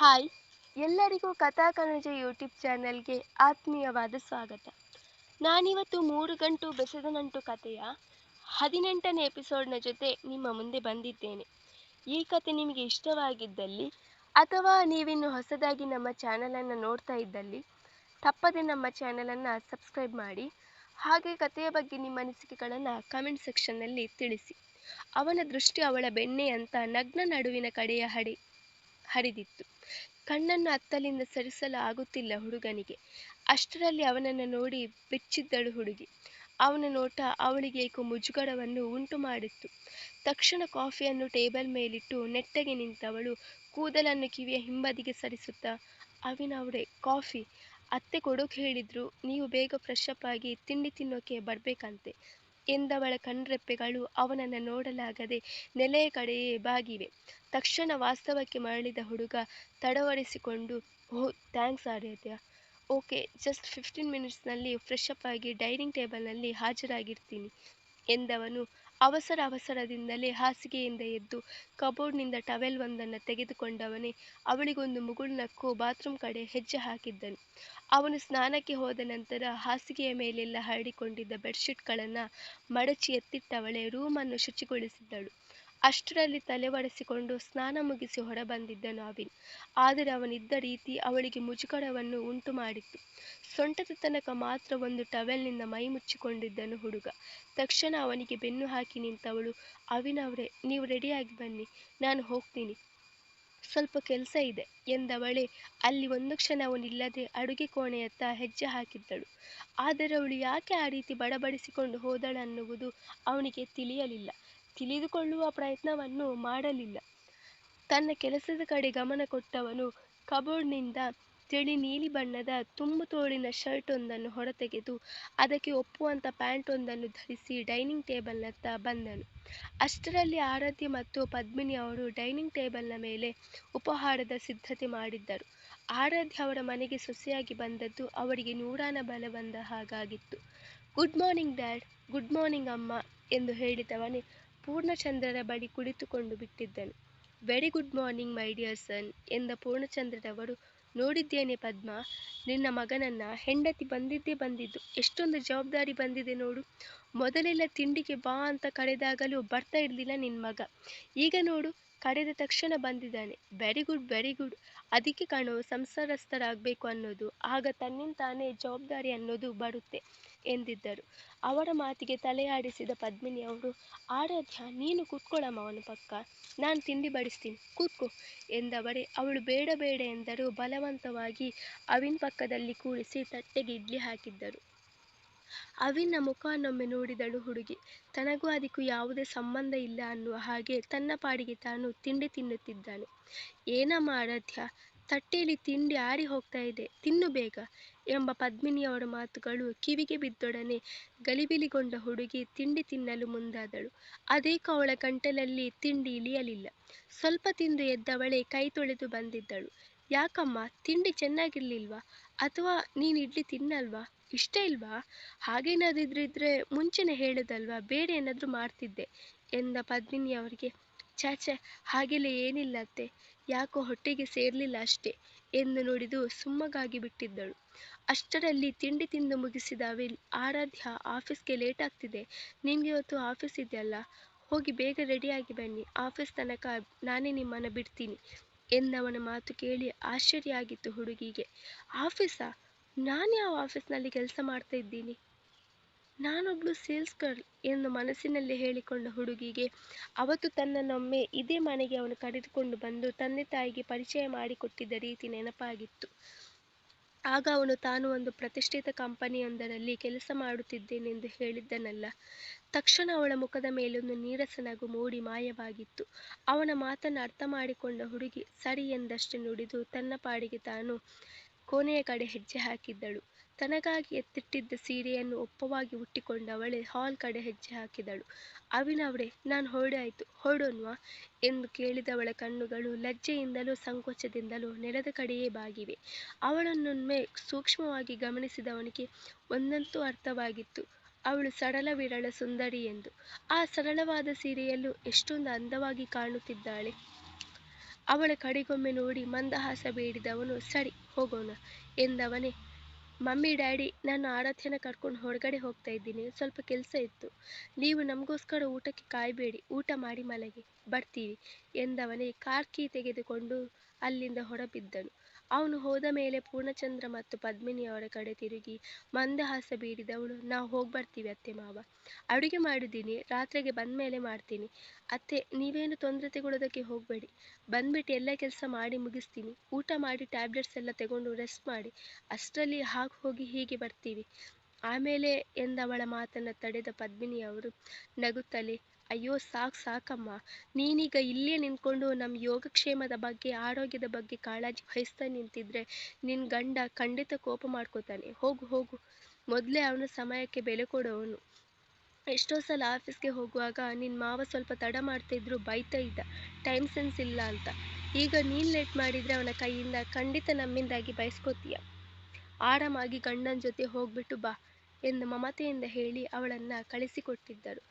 Hi. ಎಲ್ಲರಿಗೂ ಕಥಾ ಕನಜ YouTube ಚಾನೆಲ್ಗೆ ಆತ್ಮೀಯವಾದ ಸ್ವಾಗತ. ನಾನಿವತ್ತು ಮೂರು ಗಂಟು ಬೆಸೆದ ನಂಟು ಕಥೆಯ ಹದಿನೆಂಟನೇ ಎಪಿಸೋಡ್ನ ಜೊತೆ ನಿಮ್ಮ ಮುಂದೆ ಬಂದಿದ್ದೇನೆ. ಈ ಕತೆ ನಿಮಗೆ ಇಷ್ಟವಾಗಿದ್ದಲ್ಲಿ ಅಥವಾ ನೀವಿನ್ನು ಹೊಸದಾಗಿ ನಮ್ಮ ಚಾನಲನ್ನು ನೋಡ್ತಾ ಇದ್ದಲ್ಲಿ, ತಪ್ಪದೆ ನಮ್ಮ ಚಾನಲನ್ನು ಸಬ್ಸ್ಕ್ರೈಬ್ ಮಾಡಿ, ಹಾಗೆ ಕಥೆಯ ಬಗ್ಗೆ ನಿಮ್ಮ ಅನಿಸಿಕೆಗಳನ್ನು ಕಮೆಂಟ್ ಸೆಕ್ಷನ್ನಲ್ಲಿ ತಿಳಿಸಿ. ಅವನ ದೃಷ್ಟಿ ಅವಳ ಬೆಣ್ಣೆ ನಗ್ನ ನಡುವಿನ ಕಡೆಯ ಹಡಿ, ಹರಿದಿತ್ತು. ಕಣ್ಣನ್ನು ಅತ್ತಲಿಂದ ಸರಿಸಲು ಆಗುತ್ತಿಲ್ಲ ಹುಡುಗನಿಗೆ. ಅಷ್ಟರಲ್ಲಿ ಅವನನ್ನು ನೋಡಿ ಬೆಚ್ಚಿದ್ದಳು ಹುಡುಗಿ. ಅವನ ನೋಟ ಅವಳಿಗೆ ಏಕೋ ಮುಜುಗರವನ್ನು ಉಂಟು ಮಾಡಿತ್ತು ತಕ್ಷಣ ಕಾಫಿಯನ್ನು ಟೇಬಲ್ ಮೇಲಿಟ್ಟು ನೆಟ್ಟಗೆ ನಿಂತವಳು ಕೂದಲನ್ನು ಕಿವಿಯ ಹಿಂಬದಿಗೆ ಸರಿಸುತ್ತಾ, ಅವಿನವ್ರೆ, ಕಾಫಿ. ಅತ್ತೆ ಕೊಡೋಕೆ ಹೇಳಿದ್ರು, ನೀವು ಬೇಗ ಫ್ರೆಶ್ ಅಪ್ ಆಗಿ ತಿಂಡಿ ತಿನ್ನೋಕೆ ಬರ್ಬೇಕಂತೆ. ಎಂದವಳ ಕಣ್ರೆಪ್ಪೆಗಳು ಅವನನ್ನು ನೋಡಲಾಗದೆ ನೆಲೆಯ ಕಡೆಯೇ ಬಾಗಿವೆ. ತಕ್ಷಣ ವಾಸ್ತವಕ್ಕೆ ಮರಳಿದ ಹುಡುಗ ತಡವರಿಸಿಕೊಂಡು, ಓಹ್, thanks Aaradhya okay, just fifteen ಮಿನಿಟ್ಸ್ನಲ್ಲಿ fresh up ಆಗಿ ಡೈನಿಂಗ್ ಟೇಬಲ್ನಲ್ಲಿ ಹಾಜರಾಗಿರ್ತೀನಿ, ಎಂದವನು ಅವಸರ ಅವಸರದಿಂದಲೇ ಹಾಸಿಗೆಯಿಂದ ಎದ್ದು ಕಬೋರ್ಡ್ನಿಂದ ಟವೆಲ್ ಒಂದನ್ನು ತೆಗೆದುಕೊಂಡವನೇ ಅವಳಿಗೊಂದು ಮುಗುಳು ನಕ್ಕು ಬಾತ್ರೂಮ್ ಕಡೆ ಹೆಜ್ಜೆ ಹಾಕಿದ್ದನು. ಅವನು ಸ್ನಾನಕ್ಕೆ ಹೋದ ನಂತರ ಹಾಸಿಗೆಯ ಮೇಲೆಲ್ಲ ಹರಡಿಕೊಂಡಿದ್ದ ಬೆಡ್ಶೀಟ್ಗಳನ್ನು ಮಡಚಿ ಎತ್ತಿಟ್ಟವಳೆ ರೂಮನ್ನು ಶುಚಿಗೊಳಿಸಿದ್ದಳು. ಅಷ್ಟರಲ್ಲಿ ತಲೆ ಒರೆಸಿಕೊಂಡು ಸ್ನಾನ ಮುಗಿಸಿ ಹೊರಬಂದಿದ್ದ ಅವಿನ್ ಆದರೆ ಅವನಿದ್ದ ರೀತಿ ಅವಳಿಗೆ ಮುಜುಗರವನ್ನು ಉಂಟು ಮಾಡಿತ್ತು ಸೊಂಟದ ತನಕ ಮಾತ್ರ ಒಂದು ಟವೆಲ್ನಿಂದ ಮೈ ಮುಚ್ಚಿಕೊಂಡಿದ್ದನು ಹುಡುಗ. ತಕ್ಷಣ ಅವನಿಗೆ ಬೆನ್ನು ಹಾಕಿ ನಿಂತವಳು ಅವಿನವ್ರೆ ನೀವು ರೆಡಿಯಾಗಿ ಬನ್ನಿ, ನಾನು ಹೋಗ್ತೀನಿ. ಸ್ವಲ್ಪ ಕೆಲಸ ಇದೆ, ಎಂದವಳೆ. ಅಲ್ಲಿ ಒಂದು ಕ್ಷಣ ಅವನಿಲ್ಲದೆ ಅಡುಗೆ ಕೋಣೆಯತ್ತ ಹೆಜ್ಜೆ ಹಾಕಿದ್ದಳು. ಆದರೆ ಅವಳು ಯಾಕೆ ಆ ರೀತಿ ಬಡಬಡಿಸಿಕೊಂಡು ಹೋದಳನ್ನುವುದು ಅವನಿಗೆ ತಿಳಿಯಲಿಲ್ಲ. ತಿಳಿದುಕೊಳ್ಳುವ ಪ್ರಯತ್ನವನ್ನು ಮಾಡಲಿಲ್ಲ. ತನ್ನ ಕೆಲಸದ ಕಡೆ ಗಮನ ಕೊಟ್ಟವನು ಕಬೋರ್ಡ್ನಿಂದ ತಿಳಿ ನೀಲಿ ಬಣ್ಣದ ತುಂಬು ತೋಳಿನ ಶರ್ಟ್ ಒಂದನ್ನು ಹೊರತೆಗೆದು ಅದಕ್ಕೆ ಒಪ್ಪುವಂಥ ಪ್ಯಾಂಟ್ ಒಂದನ್ನು ಧರಿಸಿ ಡೈನಿಂಗ್ ಟೇಬಲ್ನತ್ತ ಬಂದನು. ಅಷ್ಟರಲ್ಲಿ ಆರಾಧ್ಯ ಮತ್ತು ಪದ್ಮಿನಿ ಅವರು ಡೈನಿಂಗ್ ಟೇಬಲ್ನ ಮೇಲೆ ಉಪಹಾರದ ಸಿದ್ಧತೆ ಮಾಡಿದ್ದರು. ಆರಾಧ್ಯ ಅವರ ಮನೆಗೆ ಸೊಸೆಯಾಗಿ ಬಂದದ್ದು ಅವರಿಗೆ ನೂರಾನ ಬಲ ಬಂದ ಹಾಗಾಗಿತ್ತು. Good morning dad, good morning ಅಮ್ಮ ಎಂದು ಹೇಳಿದವನೇ ಪೂರ್ಣಚಂದ್ರರ ಬಳಿ ಕುಳಿತುಕೊಂಡು ಬಿಟ್ಟಿದ್ದನು. Very good morning my dear son ಎಂದ ಪೂರ್ಣಚಂದ್ರರವರು ನೋಡಿದ್ದೇನೆ ಪದ್ಮ, ನಿನ್ನ ಮಗನನ್ನ ಹೆಂಡತಿ ಬಂದಿದ್ದೇ ಬಂದಿದ್ದು. ಎಷ್ಟೊಂದು ಜವಾಬ್ದಾರಿ ಬಂದಿದೆ ನೋಡು. ಮೊದಲೆಲ್ಲ ತಿಂಡಿಗೆ ಬಾ ಅಂತ ಕರೆದಾಗಲೂ ಬರ್ತಾ ಇರಲಿಲ್ಲ ನಿನ್ನ ಮಗ. ಈಗ ನೋಡು, ಕರೆದ ತಕ್ಷಣ ಬಂದಿದ್ದಾನೆ. ವೆರಿ ಗುಡ್ ವೆರಿ ಗುಡ್ ಅದಕ್ಕೆ ಕಣೋ ಸಂಸಾರಸ್ಥರಾಗಬೇಕು ಅನ್ನೋದು. ಆಗ ತನ್ನಿಂದ ತಾನೇ ಜವಾಬ್ದಾರಿ ಅನ್ನೋದು ಬರುತ್ತೆ ಎಂದಿದ್ದರು. ಅವರ ಮಾತಿಗೆ ತಲೆಯಾಡಿಸಿದ ಪದ್ಮಿನಿ ಅವರು, ಆರಾಧ್ಯ, ನೀನು ಕೂತ್ಕೊಳ್ಳಮ್ಮ ಅವನ ಪಕ್ಕ. ನಾನು ತಿಂಡಿ ಬಡಿಸ್ತೀನಿ. ಕೂತ್ಕೋ ಎಂದವರೇ. ಅವಳು ಬೇಡ ಬೇಡ ಎಂದರೂ ಬಲವಂತವಾಗಿ ಅವಿನ ಪಕ್ಕದಲ್ಲಿ ಕೂರಿಸಿ ತಟ್ಟೆಗೆ ಇಡ್ಲಿ ಹಾಕಿದ್ದರು. ಅವಿನ್ನ ಮುಖವನ್ನೊಮ್ಮೆ ನೋಡಿದಳು ಹುಡುಗಿ. ತನಗೂ ಅದಕ್ಕೂ ಯಾವುದೇ ಸಂಬಂಧ ಇಲ್ಲ ಅನ್ನುವ ಹಾಗೆ ತನ್ನ ಪಾಡಿಗೆ ತಾನು ತಿಂಡಿ ತಿನ್ನುತ್ತಿದ್ದಾನೆ ಏನಮ್ಮ ಆರಾಧ್ಯ ತಟ್ಟೆಯಲ್ಲಿ ತಿಂಡಿ ಆರಿ ಹೋಗ್ತಾ ಇದೆ, ತಿನ್ನು ಬೇಗ ಎಂಬ ಪದ್ಮಿನಿಯವರ ಮಾತುಗಳು ಕಿವಿಗೆ ಬಿದ್ದೊಡನೆ ಗಲಿಬಿಲಿಗೊಂಡ ಹುಡುಗಿ ತಿಂಡಿ ತಿನ್ನಲು ಮುಂದಾದಳು. ಅದೇಕೋ ಅವಳ ಗಂಟಲಲ್ಲಿ ತಿಂಡಿ ಇಳಿಯಲಿಲ್ಲ. ಸ್ವಲ್ಪ ತಿಂದು ಎದ್ದವಳೆ ಕೈ ತೊಳೆದು ಬಂದಿದ್ದಳು. ಯಾಕಮ್ಮ? ತಿಂಡಿ ಚೆನ್ನಾಗಿರ್ಲಿಲ್ವಾ? ಅಥವಾ ನೀನು ಇಡ್ಲಿ ತಿನ್ನಲ್ವಾ? ಇಷ್ಟ ಇಲ್ವಾ? ಹಾಗೇನಾದಿದ್ರು ಇದ್ರೆ ಮುಂಚೆನೆ ಹೇಳೋದಲ್ವಾ? ಬೇರೆ ಏನಾದರೂ ಮಾಡ್ತಿದ್ದೆ ಎಂದ ಪದ್ಮಿನಿ ಅವರಿಗೆ. ಚಾಚೆ ಹಾಗೆಲ್ಲ ಏನಿಲ್ಲ ಅತ್ತೆ. ಯಾಕೋ ಹೊಟ್ಟೆಗೆ ಸೇರಲಿಲ್ಲ ಅಷ್ಟೇ ಎಂದು ನುಡಿದು ಸುಮ್ಮಗಾಗಿ ಬಿಟ್ಟಿದ್ದಳು. ಅಷ್ಟರಲ್ಲಿ ತಿಂಡಿ ತಿಂದು ಮುಗಿಸಿದ ಅವಿಲ್, ಆರಾಧ್ಯ ಆಫೀಸ್ಗೆ ಲೇಟ್ ಆಗ್ತಿದೆ. ನಿಮಗೆ ಇವತ್ತು ಆಫೀಸ್ ಇದೆಯಲ್ಲ? ಹೋಗಿ ಬೇಗ ರೆಡಿಯಾಗಿ ಬನ್ನಿ. ಆಫೀಸ್ ತನಕ ನಾನೇ ನಿಮ್ಮನ್ನು ಬಿಡ್ತೀನಿ. ಎಂದವನ ಮಾತು ಕೇಳಿ ಆಶ್ಚರ್ಯ ಆಗಿತ್ತು ಹುಡುಗಿಗೆ. ಆಫೀಸಾ? ನಾನು ಯಾವ ಆಫೀಸ್ನಲ್ಲಿ ಕೆಲಸ ಮಾಡ್ತಾ ಇದ್ದೀನಿ? ನಾನೊಬ್ಳು ಸೇಲ್ಸ್ ಗರ್ಲ್ ಎಂದು ಮನಸ್ಸಿನಲ್ಲಿ ಹೇಳಿಕೊಂಡ ಹುಡುಗಿಗೆ ಅವತ್ತು ತನ್ನನ್ನೊಮ್ಮೆ ಇದೇ ಮನೆಗೆ ಅವನು ಕರೆದುಕೊಂಡು ಬಂದು ತಂದೆ ತಾಯಿಗೆ ಪರಿಚಯ ಮಾಡಿಕೊಟ್ಟಿದ್ದ ರೀತಿ ನೆನಪಾಗಿತ್ತು. ಆಗ ಅವನು ತಾನು ಒಂದು ಪ್ರತಿಷ್ಠಿತ ಕಂಪನಿಯೊಂದರಲ್ಲಿ ಕೆಲಸ ಮಾಡುತ್ತಿದ್ದೇನೆಂದು ಹೇಳಿದ್ದನಲ್ಲ. ತಕ್ಷಣ ಅವಳ ಮುಖದ ಮೇಲೊಂದು ನೀರಸ ನಗು ಮೂಡಿ ಮಾಯವಾಗಿತ್ತು. ಅವನ ಮಾತನ್ನು ಅರ್ಥ ಮಾಡಿಕೊಂಡ ಹುಡುಗಿ, ಸರಿ ಎಂದಷ್ಟೇ ನುಡಿದು ತನ್ನ ಪಾಡಿಗೆ ತಾನು ಕೋಣೆಯ ಕಡೆ ಹೆಜ್ಜೆ ಹಾಕಿದ್ದಳು. ತನಗಾಗಿ ಎತ್ತಿಟ್ಟಿದ್ದ ಸೀರೆಯನ್ನು ಒಪ್ಪವಾಗಿ ಉಟ್ಟಿಕೊಂಡವಳೆ ಹಾಲ್ ಕಡೆ ಹೆಜ್ಜೆ ಹಾಕಿದಳು. ಅವಿನವ್ರೆ ನಾನು ಹೊರಡಾಯ್ತು ಹೊರಡೋನ್ವಾ? ಎಂದು ಕೇಳಿದವಳ ಕಣ್ಣುಗಳು ಲಜ್ಜೆಯಿಂದಲೂ ಸಂಕೋಚದಿಂದಲೂ ನೆಲದ ಕಡೆಯೇ ಬಾಗಿವೆ. ಅವಳನ್ನೊಮ್ಮೆ ಸೂಕ್ಷ್ಮವಾಗಿ ಗಮನಿಸಿದವನಿಗೆ ಒಂದಂತೂ ಅರ್ಥವಾಗಿತ್ತು. ಅವಳು ಸರಳ ವಿರಳ ಸುಂದರಿ ಎಂದು. ಆ ಸರಳವಾದ ಸೀರೆಯಲ್ಲೂ ಎಷ್ಟೊಂದು ಅಂದವಾಗಿ ಕಾಣುತ್ತಿದ್ದಾಳೆ. ಅವಳ ಕಡೆಗೊಮ್ಮೆ ನೋಡಿ ಮಂದಹಾಸ ಬೇಡಿದವನು, ಸರಿ, ಹೋಗೋಣ ಎಂದವನೇ. ಮಮ್ಮಿ, ಡ್ಯಾಡಿ, ನಾನು ಆರಾಧ್ಯನ ಕರ್ಕೊಂಡು ಹೊರಗಡೆ ಹೋಗ್ತಾ ಇದ್ದೀನಿ. ಸ್ವಲ್ಪ ಕೆಲಸ ಇತ್ತು. ನೀವು ನಮಗೋಸ್ಕರ ಊಟಕ್ಕೆ ಕಾಯಬೇಡಿ. ಊಟ ಮಾಡಿ ಮಲಗಿ ಬರ್ತೀವಿ ಎಂದವನೇ ಕಾರ್ ಕೀ ತೆಗೆದುಕೊಂಡು ಅಲ್ಲಿಂದ ಹೊರಬಿದ್ದನು. ಅವನು ಹೋದ ಮೇಲೆ ಪೂರ್ಣಚಂದ್ರ ಮತ್ತು ಪದ್ಮಿನಿ ಅವರ ಕಡೆ ತಿರುಗಿ ಮಂದಹಾಸ ಬೀರಿದವಳು. ನಾವು ಹೋಗಿ ಬರ್ತೀವಿ ಅತ್ತೆ ಮಾವ. ಅಡುಗೆ ಮಾಡಿದ್ದೀನಿ. ರಾತ್ರಿಗೆ ಬಂದ ಮೇಲೆ ಮಾಡ್ತೀನಿ. ಅತ್ತೆ, ನೀವೇನು ತೊಂದರೆ ತಗೊಳ್ಳೋದಕ್ಕೆ ಹೋಗಬೇಡಿ. ಬಂದ್ಬಿಟ್ಟು ಎಲ್ಲ ಕೆಲಸ ಮಾಡಿ ಮುಗಿಸ್ತೀನಿ. ಊಟ ಮಾಡಿ ಟ್ಯಾಬ್ಲೆಟ್ಸ್ ಎಲ್ಲ ತಗೊಂಡು ರೆಸ್ಟ್ ಮಾಡಿ. ಅಷ್ಟರಲ್ಲಿ ಹಾಕಿ ಹೋಗಿ ಹೀಗೆ ಬರ್ತೀವಿ. ಆಮೇಲೆ ಎಂದವಳ ಮಾತನ್ನು ತಡೆದ ಪದ್ಮಿನಿಯವರು ನಗುತ್ತಲೇ ಅಯ್ಯೋ ಸಾಕು, ಸಾಕಮ್ಮ. ನೀನೀಗ ಇಲ್ಲೇ ನಿಂತ್ಕೊಂಡು ನಮ್ಮ ಯೋಗಕ್ಷೇಮದ ಬಗ್ಗೆ, ಆರೋಗ್ಯದ ಬಗ್ಗೆ ಕಾಳಜಿ ವಹಿಸ್ತಾ ನಿಂತಿದ್ರೆ ನಿನ್ನ ಗಂಡ ಖಂಡಿತ ಕೋಪ ಮಾಡ್ಕೋತಾನೆ. ಹೋಗು ಹೋಗು. ಮೊದಲೇ ಅವನ ಸಮಯಕ್ಕೆ ಬೆಲೆ ಕೊಡೋವನು ಎಷ್ಟೋ ಸಲ ಆಫೀಸ್ಗೆ ಹೋಗುವಾಗ ನಿನ್ನ ಮಾವ ಸ್ವಲ್ಪ ತಡ ಮಾಡ್ತಿದ್ರು ಬೈತಾ ಇದ್ದ. ಟೈಮ್ ಸೆನ್ಸ್ ಇಲ್ಲ ಅಂತ. ಈಗ ನೀನು ಲೇಟ್ ಮಾಡಿದರೆ ಅವನ ಕೈಯಿಂದ ಖಂಡಿತ ನಮ್ಮಿಂದಾಗಿ ಬಯಸ್ಕೋತೀಯ ಆರಾಮಾಗಿ ಗಂಡನ ಜೊತೆ ಹೋಗ್ಬಿಟ್ಟು ಬಾ. ಎಂದು ಮಮತೆಯಿಂದ ಹೇಳಿ ಅವಳನ್ನ ಕಳಿಸಿಕೊಟ್ಟಿದ್ದರು.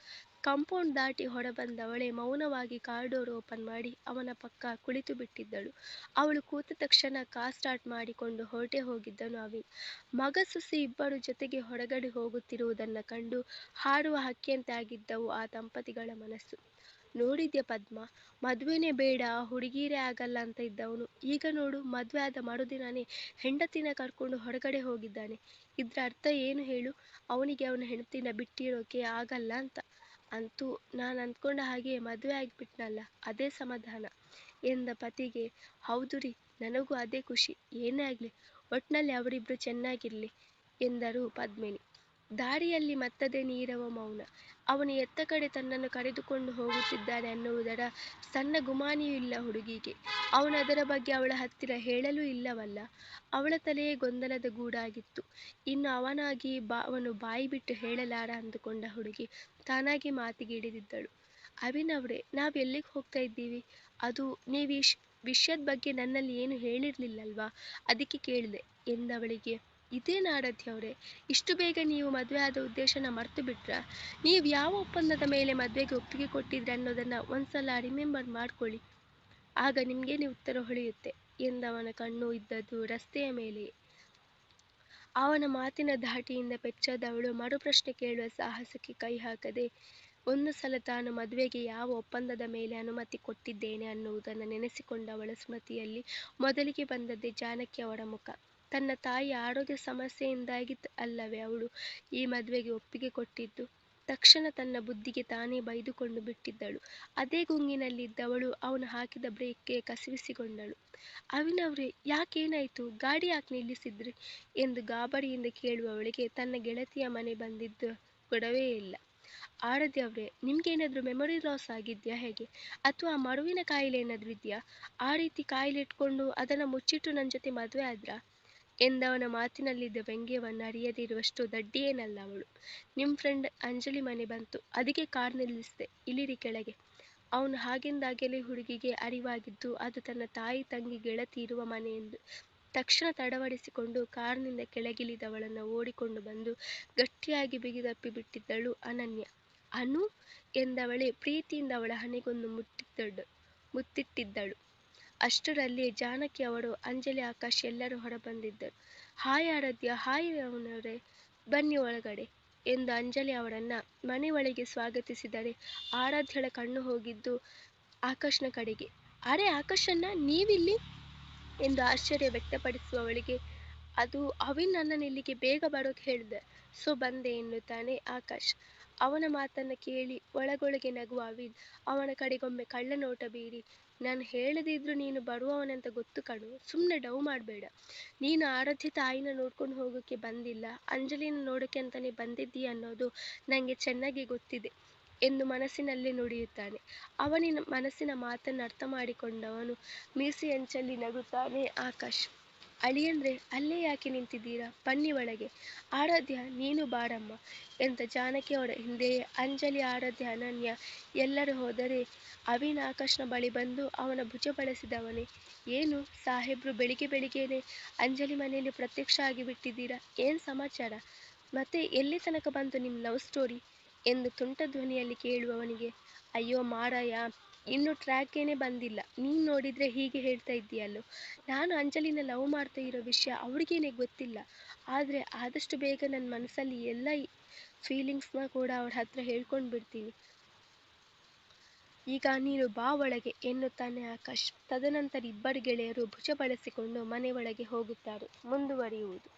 ಕಾಂಪೌಂಡ್ ದಾಟಿ ಹೊರಬಂದವಳೆ ಮೌನವಾಗಿ ಕಾರ್ ಡೋರ್ ಓಪನ್ ಮಾಡಿ ಅವನ ಪಕ್ಕ ಕುಳಿತು ಬಿಟ್ಟಿದ್ದಳು. ಅವಳು ಕೂತ ತಕ್ಷಣ ಕಾರ್ ಸ್ಟಾರ್ಟ್ ಮಾಡಿಕೊಂಡು ಹೊರಟೆ ಹೋಗಿದ್ದನು ಅವಿನ್. ಮಗ ಸೊಸೆ ಇಬ್ಬರು ಜೊತೆಗೆ ಹೊರಗಡೆ ಹೋಗುತ್ತಿರುವುದನ್ನು ಕಂಡು ಹಾರುವ ಹಕ್ಕಿಯಂತೆ ಆಗಿದ್ದವು ಆ ದಂಪತಿಗಳ ಮನಸ್ಸು. ನೋಡಿದ್ಯಾ ಪದ್ಮ? ಮದುವೆನೇ ಬೇಡ, ಹುಡುಗಿರೇ ಆಗಲ್ಲ ಅಂತ ಇದ್ದವನು. ಈಗ ನೋಡು, ಮದುವೆ ಆದ ಮರುದಿನನೇ ಹೆಂಡತಿನ ಕರ್ಕೊಂಡು ಹೊರಗಡೆ ಹೋಗಿದ್ದಾನೆ. ಇದ್ರ ಅರ್ಥ ಏನು ಹೇಳು? ಅವನಿಗೆ ಅವನ ಹೆಂಡತಿನ ಬಿಟ್ಟಿರೋಕೆ ಆಗಲ್ಲ ಅಂತ. ಅಂತೂ ನಾನು ಅಂದ್ಕೊಂಡ ಹಾಗೆ ಮದುವೆ ಆಗಿಬಿಟ್ನಲ್ಲ, ಅದೇ ಸಮಾಧಾನ. ಎಂದ ಪತಿಗೆ, ಹೌದು ರೀ, ನನಗೂ ಅದೇ ಖುಷಿ. ಏನೇ ಆಗಲಿ ಒಟ್ಟಿನಲ್ಲಿ ಅವರಿಬ್ರು ಚೆನ್ನಾಗಿರಲಿ ಎಂದರು ಪದ್ಮಿನಿ. ದಾರಿಯಲ್ಲಿ ಮತ್ತದೇ ನೀರವ ಮೌನ. ಅವನು ಎತ್ತ ಕಡೆ ತನ್ನನ್ನು ಕರೆದುಕೊಂಡು ಹೋಗುತ್ತಿದ್ದಾನೆ ಅನ್ನುವುದರ ಸಣ್ಣ ಗುಮಾನಿಯೂ ಇಲ್ಲ ಹುಡುಗಿಗೆ. ಅವನು ಅದರ ಬಗ್ಗೆ ಅವಳ ಹತ್ತಿರ ಹೇಳಲೂ ಇಲ್ಲವಲ್ಲ. ಅವಳ ತಲೆಯೇ ಗೊಂದಲದ ಗೂಡಾಗಿತ್ತು. ಇನ್ನು ಅವನಾಗಿ ಬಾ, ಅವನು ಬಾಯಿ ಬಿಟ್ಟು ಹೇಳಲಾರ ಅಂದುಕೊಂಡ ಹುಡುಗಿ ತಾನಾಗಿ ಮಾತಿಗೆ ಹಿಡಿದಿದ್ದಳು ಅವಿನವ್ರೆ ನಾವು ಎಲ್ಲಿಗೆ ಹೋಗ್ತಾ ಇದ್ದೀವಿ? ಅದು ನೀವು ವಿಷಯದ ಬಗ್ಗೆ ನನ್ನಲ್ಲಿ ಏನು ಹೇಳಿರ್ಲಿಲ್ಲಲ್ವಾ? ಅದಕ್ಕೆ ಕೇಳಿದೆ ಎಂದವಳಿಗೆ. ಇದೇನು ಆರಾಧ್ಯ ಅವರೇ. ಇಷ್ಟು ಬೇಗ ನೀವು ಮದುವೆ ಆದ ಉದ್ದೇಶನ ಮರೆತು ಬಿಟ್ರ? ನೀವು ಯಾವ ಒಪ್ಪಂದದ ಮೇಲೆ ಮದುವೆಗೆ ಒಪ್ಪಿಗೆ ಕೊಟ್ಟಿದ್ರಿ ಅನ್ನೋದನ್ನು ಒಂದ್ಸಲ ರಿಮೆಂಬರ್ ಮಾಡ್ಕೊಳ್ಳಿ. ಆಗ ನಿಮಗೇನೆ ಉತ್ತರ ಹೊಳೆಯುತ್ತೆ, ಎಂದವನ ಕಣ್ಣು ಇದ್ದದ್ದು ರಸ್ತೆಯ ಮೇಲೆ. ಅವನ ಮಾತಿನ ಧಾಟಿಯಿಂದ ಪೆಚ್ಚಾದವಳು ಮರುಪ್ರಶ್ನೆ ಕೇಳುವ ಸಾಹಸಕ್ಕೆ ಕೈ ಹಾಕದೆ, ಒಂದು ಸಲ ತಾನು ಮದುವೆಗೆ ಯಾವ ಒಪ್ಪಂದದ ಮೇಲೆ ಅನುಮತಿ ಕೊಟ್ಟಿದ್ದೇನೆ ಅನ್ನುವುದನ್ನು ನೆನೆಸಿಕೊಂಡವಳ ಸ್ಮೃತಿಯಲ್ಲಿ ಮೊದಲಿಗೆ ಬಂದದ್ದೇ ಜಾನಕಿ ಅವರ ಮುಖ. ತನ್ನ ತಾಯಿಯ ಆರೋಗ್ಯ ಸಮಸ್ಯೆಯಿಂದಾಗಿ ಅಲ್ಲವೇ ಅವಳು ಈ ಮದುವೆಗೆ ಒಪ್ಪಿಗೆ ಕೊಟ್ಟಿದ್ದು. ತಕ್ಷಣ ತನ್ನ ಬುದ್ಧಿಗೆ ತಾನೇ ಬೈದುಕೊಂಡು ಬಿಟ್ಟಿದ್ದಳು. ಅದೇ ಗುಂಗಿನಲ್ಲಿದ್ದವಳು ಅವನು ಹಾಕಿದ ಬ್ರೇಕ್ಗೆ ಕಸಿವಿಸಿಕೊಂಡಳು. ಅವಿನವ್ರೆ ಯಾಕೇನಾಯಿತು? ಗಾಡಿ ಯಾಕೆ ನಿಲ್ಲಿಸಿದ್ರಿ? ಎಂದು ಗಾಬರಿಯಿಂದ ಕೇಳುವವಳಿಗೆ ತನ್ನ ಗೆಳತಿಯ ಮನೆ ಬಂದಿದ್ದು ಗೊಡವೇ ಇಲ್ಲ. ಆರತಿ ಅವರೇ, ನಿಮ್ಗೇನಾದರೂ ಮೆಮೊರಿ ಲಾಸ್ ಆಗಿದ್ಯಾ ಹೇಗೆ? ಅಥವಾ ಮರುವಿನ ಕಾಯಿಲೆ ಏನಾದರೂ ಇದೆಯಾ? ಆ ರೀತಿ ಕಾಯಿಲೆ ಇಟ್ಕೊಂಡು ಅದನ್ನು ಮುಚ್ಚಿಟ್ಟು ನನ್ನ ಜೊತೆ ಮದುವೆ ಆದ್ರಾ? ಎಂದವನ ಮಾತಿನಲ್ಲಿದ್ದ ವ್ಯಂಗ್ಯವನ್ನು ಅರಿಯದಿರುವಷ್ಟು ದಡ್ಡಿಯೇನಲ್ಲ ಅವಳು. ನಿಮ್ಮ ಫ್ರೆಂಡ್ ಅಂಜಲಿ ಮನೆ ಬಂತು. ಅದಕ್ಕೆ ಕಾರ್ ನಿಲ್ಲಿಸಿದೆ. ಇಲ್ಲಿರಿ ಕೆಳಗೆ. ಅವನು ಹಾಗೆಂದಾಗಲೇ ಹುಡುಗಿಗೆ ಅರಿವಾಗಿದ್ದು, ಅದು ತನ್ನ ತಾಯಿ ತಂಗಿ ಗೆಳತಿ ಇರುವ ಮನೆ ಎಂದು ತಕ್ಷಣ ತಡವಡಿಸಿಕೊಂಡು ಕಾರ್ನಿಂದ ಕೆಳಗಿಳಿದವಳನ್ನು ಓಡಿಕೊಂಡು ಬಂದು ಗಟ್ಟಿಯಾಗಿ ಬಿಗಿದಪ್ಪಿ ಬಿಟ್ಟಿದ್ದಳು ಅನನ್ಯ. ಅನು? ಎಂದವಳೆ ಪ್ರೀತಿಯಿಂದ ಅವಳ ಹಣೆಗೊಂದು ಮುಟ್ಟಿದ್ದಳು ಮುತ್ತಿಟ್ಟಿದ್ದಳು. ಅಷ್ಟರಲ್ಲಿ ಜಾನಕಿ ಅವರು, ಅಂಜಲಿ ಆಕಾಶ್ ಎಲ್ಲರೂ ಹೊರಬಂದಿದ್ದರು. ಹಾಯ್ ಆರಾಧ್ಯ, ಹಾಯ್ ಅವನವರೇ ಬನ್ನಿ ಒಳಗಡೆ ಎಂದು ಅಂಜಲಿ ಅವರನ್ನ ಮನೆ ಒಳಗೆ ಸ್ವಾಗತಿಸಿದರೆ ಆರಾಧ್ಯಳ ಕಣ್ಣು ಹೋಗಿದ್ದು ಆಕಾಶ್ನ ಕಡೆಗೆ. ಅರೆ ಆಕಾಶನ್ನ ನೀವಿಲ್ಲಿ ಎಂದು ಆಶ್ಚರ್ಯ ವ್ಯಕ್ತಪಡಿಸುವವಳಿಗೆ ಅದು ಅವಿನ್ ನನ್ನನ್ನು ಇಲ್ಲಿಗೆ ಬೇಗ ಬರೋಕೆ ಹೇಳಿದೆ. ಸೊ, ಬಂದೆ ಎನ್ನುತ್ತಾನೆ ಆಕಾಶ್. ಅವನ ಮಾತನ್ನು ಕೇಳಿ ಒಳಗೊಳಗೆ ನಗುವ ಅವಿನ್ ಅವನ ಕಡೆಗೊಮ್ಮೆ ಕಳ್ಳ ನೋಟ ಬೀರಿ ನಾನು ಹೇಳದಿದ್ರು ನೀನು ಬರುವವನಂತ ಗೊತ್ತು ಕಣು. ಸುಮ್ಮನೆ ಡವ್ ಮಾಡಬೇಡ. ನೀನು ಆರಾಧ್ಯ ತಾಯಿನ ನೋಡ್ಕೊಂಡು ಹೋಗೋಕ್ಕೆ ಬಂದಿಲ್ಲ. ಅಂಜಲಿನ ನೋಡೋಕ್ಕೆ ಅಂತಾನೆ ಬಂದಿದ್ದೀಯ ಅನ್ನೋದು ನನಗೆ ಚೆನ್ನಾಗಿ ಗೊತ್ತಿದೆ ಎಂದು ಮನಸ್ಸಿನಲ್ಲೇ ನುಡಿಯುತ್ತಾನೆ. ಅವನಿನ ಮನಸ್ಸಿನ ಮಾತನ್ನು ಅರ್ಥ ಮಾಡಿಕೊಂಡವನು ಮೀಸಿ ಅಂಚಲ್ಲಿ ನಗುತ್ತಾನೆ. ಆಕಾಶ್. ಅಳಿಯಂದ್ರೆ ಅಲ್ಲೇ ಯಾಕೆ ನಿಂತಿದ್ದೀರಾ? ಬನ್ನಿ ಒಳಗೆ. ಆರಾಧ್ಯ, ನೀನು ಬಾರಮ್ಮ ಎಂತ ಜಾನಕಿ ಅವರ ಹಿಂದೆಯೇ ಅಂಜಲಿ ಆರಾಧ್ಯ, ಅನನ್ಯ ಎಲ್ಲರೂ ಹೋದರೆ ಅವಿನ ಆಕಾಶ್ನ ಬಳಿ ಬಂದು ಅವನ ಭುಜ ಬಳಸಿದವನೇ. ಏನು ಸಾಹೇಬ್ರು ಬೆಳಿಗ್ಗೆ ಬೆಳಿಗ್ಗೆನೆ ಅಂಜಲಿ ಮನೆಯಲ್ಲಿ ಪ್ರತ್ಯಕ್ಷ ಆಗಿಬಿಟ್ಟಿದ್ದೀರಾ ಏನು ಸಮಾಚಾರ? ಮತ್ತೆ ಎಲ್ಲಿ ತನಕ ಬಂತು ನಿಮ್ಮ ಲವ್ ಸ್ಟೋರಿ? ಎಂದು ತುಂಟ ಧ್ವನಿಯಲ್ಲಿ ಕೇಳುವವನಿಗೆ, ಅಯ್ಯೋ ಮಾರಾಯ ಇನ್ನು ಟ್ರ್ಯಾಕೇನೆ ಬಂದಿಲ್ಲ. ನೀನು ನೋಡಿದರೆ ಹೀಗೆ ಹೇಳ್ತಾ ಇದ್ದೀಯಲ್ಲೋ? ನಾನು ಅಂಜಲಿನ ಲವ್ ಮಾಡ್ತಾ ಇರೋ ವಿಷಯ ಅವ್ಳಿಗೇನೆ ಗೊತ್ತಿಲ್ಲ. ಆದರೆ ಆದಷ್ಟು ಬೇಗ ನನ್ನ ಮನಸ್ಸಲ್ಲಿ ಎಲ್ಲ ನ ಕೂಡ ಅವ್ರ ಹತ್ರ ಹೇಳ್ಕೊಂಡು ಬಿಡ್ತೀನಿ ಈಗ ನೀನು ಬಾ ಒಳಗೆ ಎನ್ನುತ್ತಾನೆ ಆಕಾಶ್. ತದನಂತರ ಇಬ್ಬರು ಗೆಳೆಯರು ಭುಜ ಬಳಸಿಕೊಂಡು ಮನೆ ಒಳಗೆ ಹೋಗುತ್ತಾರೆ. ಮುಂದುವರಿಯುವುದು.